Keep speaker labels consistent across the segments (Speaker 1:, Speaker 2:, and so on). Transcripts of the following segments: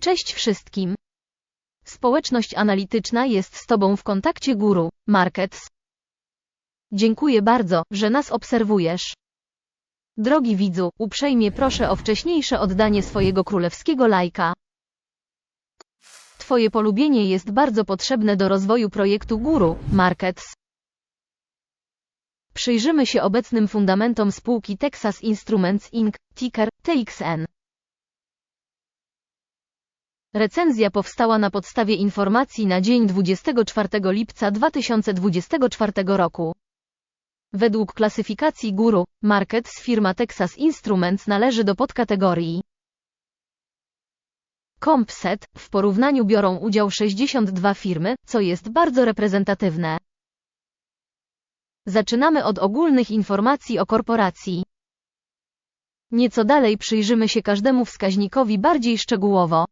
Speaker 1: Cześć wszystkim. Społeczność analityczna jest z Tobą w kontakcie Guru Markets. Dziękuję bardzo, że nas obserwujesz. Drogi widzu, uprzejmie proszę o wcześniejsze oddanie swojego królewskiego lajka. Twoje polubienie jest bardzo potrzebne do rozwoju projektu Guru Markets. Przyjrzymy się obecnym fundamentom spółki Texas Instruments Inc., ticker TXN. Recenzja powstała na podstawie informacji na dzień 24 lipca 2024 roku. Według klasyfikacji Guru Markets firma Texas Instruments należy do podkategorii Compset. W porównaniu biorą udział 62 firmy, co jest bardzo reprezentatywne. Zaczynamy od ogólnych informacji o korporacji. Nieco dalej przyjrzymy się każdemu wskaźnikowi bardziej szczegółowo.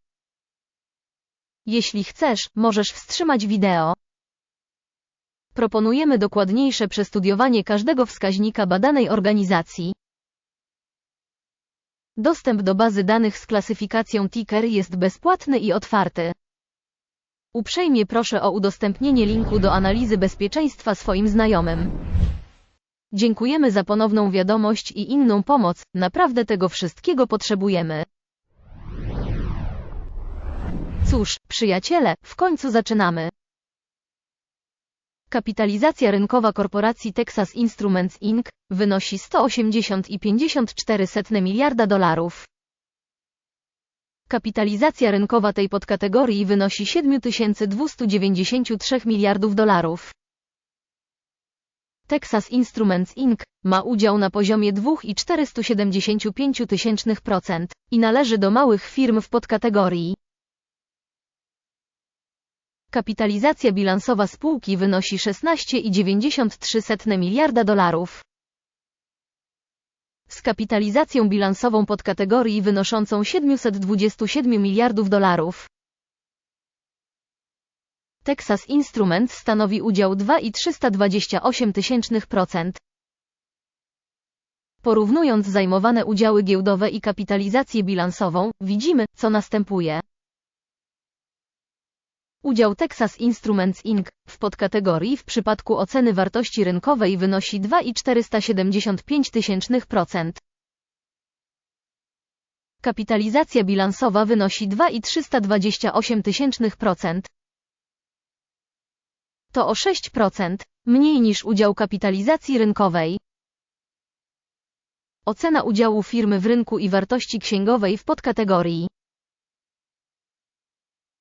Speaker 1: Jeśli chcesz, możesz wstrzymać wideo. Proponujemy dokładniejsze przestudiowanie każdego wskaźnika badanej organizacji. Dostęp do bazy danych z klasyfikacją ticker jest bezpłatny i otwarty. Uprzejmie proszę o udostępnienie linku do analizy bezpieczeństwa swoim znajomym. Dziękujemy za ponowną wiadomość i inną pomoc, naprawdę tego wszystkiego potrzebujemy. Cóż, przyjaciele, w końcu zaczynamy. Kapitalizacja rynkowa korporacji Texas Instruments Inc. wynosi 180,54 miliarda dolarów. Kapitalizacja rynkowa tej podkategorii wynosi 7293 miliardów dolarów. Texas Instruments Inc. ma udział na poziomie 2,475% i należy do małych firm w podkategorii. Kapitalizacja bilansowa spółki wynosi 16,93 miliarda dolarów. Z kapitalizacją bilansową podkategorii wynoszącą 727 miliardów dolarów. Texas Instruments stanowi udział 2,328%. Porównując zajmowane udziały giełdowe i kapitalizację bilansową, widzimy, co następuje. Udział Texas Instruments Inc. w podkategorii w przypadku oceny wartości rynkowej wynosi 2,475%. Kapitalizacja bilansowa wynosi 2,328%. To o 6% mniej niż udział kapitalizacji rynkowej. Ocena udziału firmy w rynku i wartości księgowej w podkategorii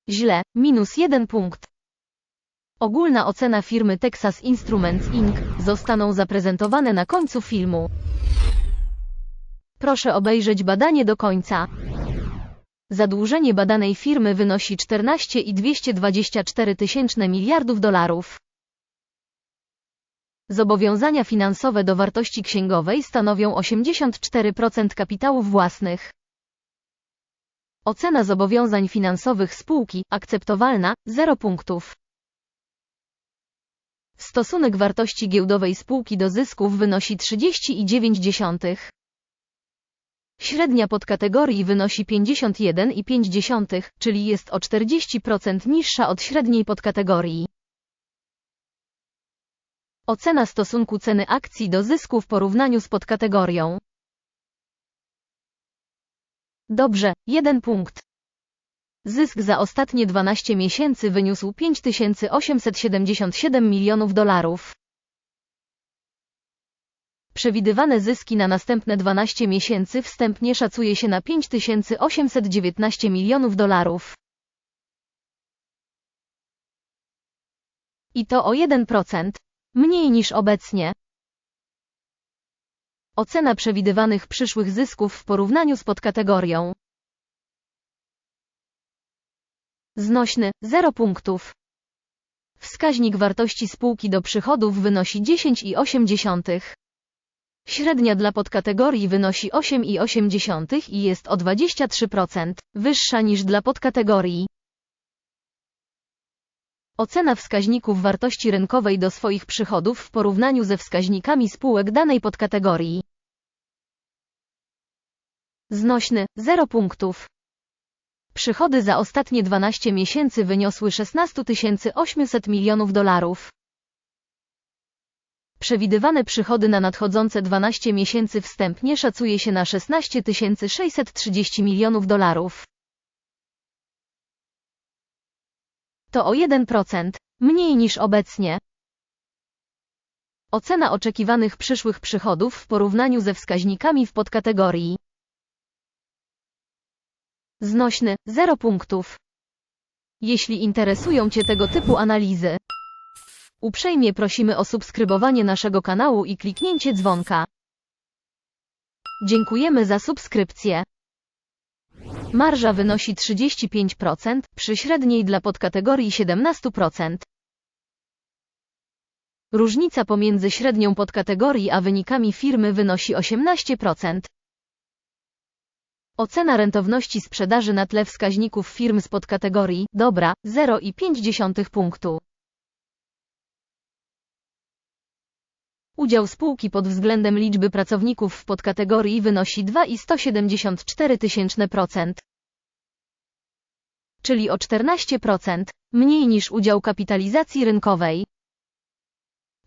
Speaker 1: Źle, minus jeden punkt. Ogólna ocena firmy Texas Instruments Inc. zostaną zaprezentowane na końcu filmu. Proszę obejrzeć badanie do końca. Zadłużenie badanej firmy wynosi 14,224 tysięczne miliardów dolarów. Zobowiązania finansowe do wartości księgowej stanowią 84% kapitałów własnych. Ocena zobowiązań finansowych spółki, akceptowalna, 0 punktów. Stosunek wartości giełdowej spółki do zysków wynosi 30,9. Średnia podkategorii wynosi 51,5, czyli jest o 40% niższa od średniej podkategorii. Ocena stosunku ceny akcji do zysku w porównaniu z podkategorią. Dobrze, jeden punkt. Zysk za ostatnie 12 miesięcy wyniósł 5877 milionów dolarów. Przewidywane zyski na następne 12 miesięcy wstępnie szacuje się na 5819 milionów dolarów. I to o 1%, mniej niż obecnie. Ocena przewidywanych przyszłych zysków w porównaniu z podkategorią. Znośny 0 punktów. Wskaźnik wartości spółki do przychodów wynosi 10,8. Średnia dla podkategorii wynosi 8,8 i jest o 23% wyższa niż dla podkategorii. Ocena wskaźników wartości rynkowej do swoich przychodów w porównaniu ze wskaźnikami spółek danej podkategorii. Znośny 0 punktów. Przychody za ostatnie 12 miesięcy wyniosły 16 800 milionów dolarów. Przewidywane przychody na nadchodzące 12 miesięcy wstępnie szacuje się na 16 630 milionów dolarów. To o 1% mniej niż obecnie. Ocena oczekiwanych przyszłych przychodów w porównaniu ze wskaźnikami w podkategorii Znośny 0 punktów. Jeśli interesują Cię tego typu analizy, uprzejmie prosimy o subskrybowanie naszego kanału i kliknięcie dzwonka. Dziękujemy za subskrypcję. Marża wynosi 35%, przy średniej dla podkategorii 17%. Różnica pomiędzy średnią podkategorii a wynikami firmy wynosi 18%. Ocena rentowności sprzedaży na tle wskaźników firm z podkategorii dobra 0,5 punktu. Udział spółki pod względem liczby pracowników w podkategorii wynosi 2,174%, czyli o 14% mniej niż udział kapitalizacji rynkowej.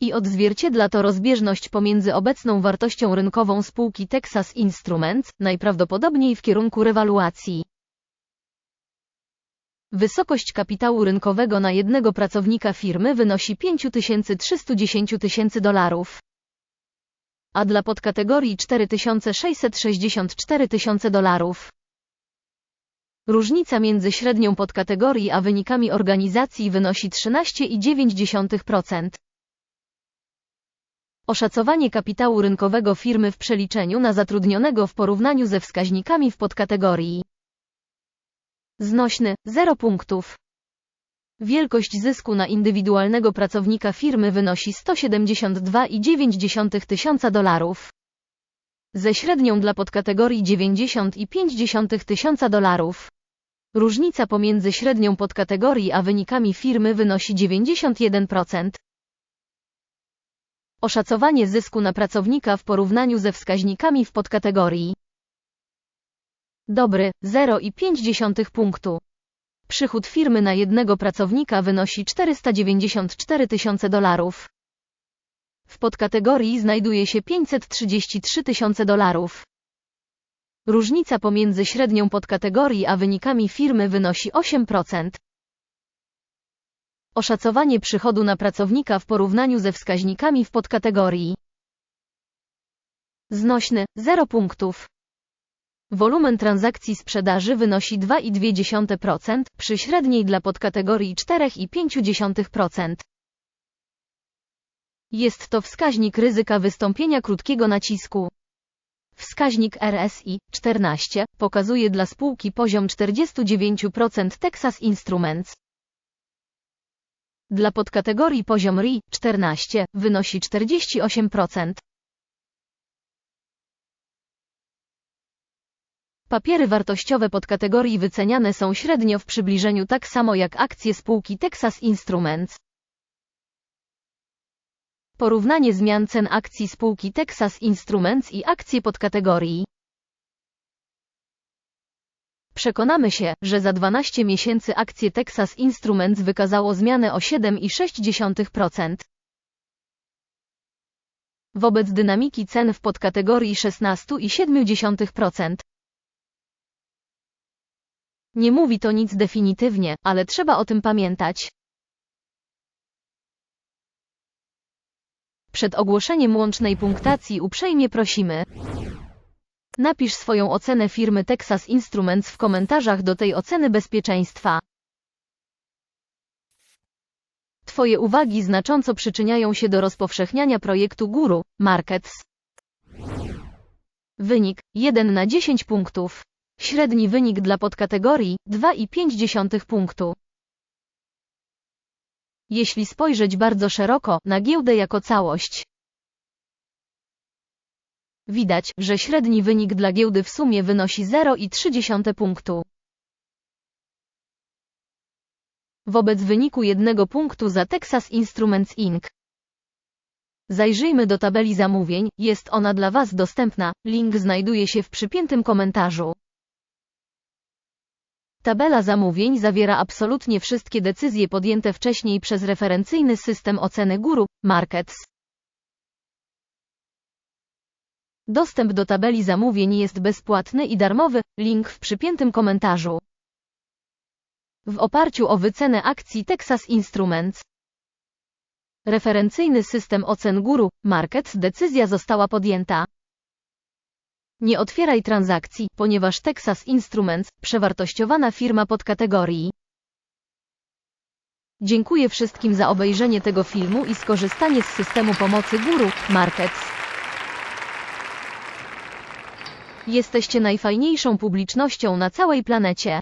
Speaker 1: I odzwierciedla to rozbieżność pomiędzy obecną wartością rynkową spółki Texas Instruments, najprawdopodobniej w kierunku rewaluacji. Wysokość kapitału rynkowego na jednego pracownika firmy wynosi 5310 tysięcy dolarów, a dla podkategorii 4664 tysiące dolarów. Różnica między średnią podkategorii a wynikami organizacji wynosi 13,9%. Oszacowanie kapitału rynkowego firmy w przeliczeniu na zatrudnionego w porównaniu ze wskaźnikami w podkategorii Znośny 0 punktów. Wielkość zysku na indywidualnego pracownika firmy wynosi 172,9 tysiąca dolarów. Ze średnią dla podkategorii 90,5 tysiąca dolarów. Różnica pomiędzy średnią podkategorii a wynikami firmy wynosi 91%. Oszacowanie zysku na pracownika w porównaniu ze wskaźnikami w podkategorii Dobry 0,5 punktu. Przychód firmy na jednego pracownika wynosi 494 tysiące dolarów. W podkategorii znajduje się 533 tysiące dolarów. Różnica pomiędzy średnią podkategorii a wynikami firmy wynosi 8%. Oszacowanie przychodu na pracownika w porównaniu ze wskaźnikami w podkategorii Znośny 0 punktów. Wolumen transakcji sprzedaży wynosi 2,2%, przy średniej dla podkategorii 4,5%. Jest to wskaźnik ryzyka wystąpienia krótkiego nacisku. Wskaźnik RSI 14 pokazuje dla spółki poziom 49% Texas Instruments. Dla podkategorii poziom RI 14 wynosi 48%. Papiery wartościowe podkategorii wyceniane są średnio w przybliżeniu tak samo jak akcje spółki Texas Instruments. Porównanie zmian cen akcji spółki Texas Instruments i akcje podkategorii. Przekonamy się, że za 12 miesięcy akcje Texas Instruments wykazało zmianę o 7,6%. Wobec dynamiki cen w podkategorii 16,7%. Nie mówi to nic definitywnie, ale trzeba o tym pamiętać. Przed ogłoszeniem łącznej punktacji uprzejmie prosimy. Napisz swoją ocenę firmy Texas Instruments w komentarzach do tej oceny bezpieczeństwa. Twoje uwagi znacząco przyczyniają się do rozpowszechniania projektu Guru Markets. Wynik 1 na 10 punktów. Średni wynik dla podkategorii 2,5 punktu. Jeśli spojrzeć bardzo szeroko na giełdę jako całość, widać, że średni wynik dla giełdy w sumie wynosi 0,3 punktu. Wobec wyniku jednego punktu za Texas Instruments Inc. Zajrzyjmy do tabeli zamówień, jest ona dla Was dostępna, link znajduje się w przypiętym komentarzu. Tabela zamówień zawiera absolutnie wszystkie decyzje podjęte wcześniej przez referencyjny system oceny guru, Markets. Dostęp do tabeli zamówień jest bezpłatny i darmowy, link w przypiętym komentarzu. W oparciu o wycenę akcji Texas Instruments. Referencyjny system ocen guru, Markets decyzja została podjęta. Nie otwieraj transakcji, ponieważ Texas Instruments, przewartościowana firma podkategorii. Dziękuję wszystkim za obejrzenie tego filmu i skorzystanie z systemu pomocy Guru, Markets. Jesteście najfajniejszą publicznością na całej planecie.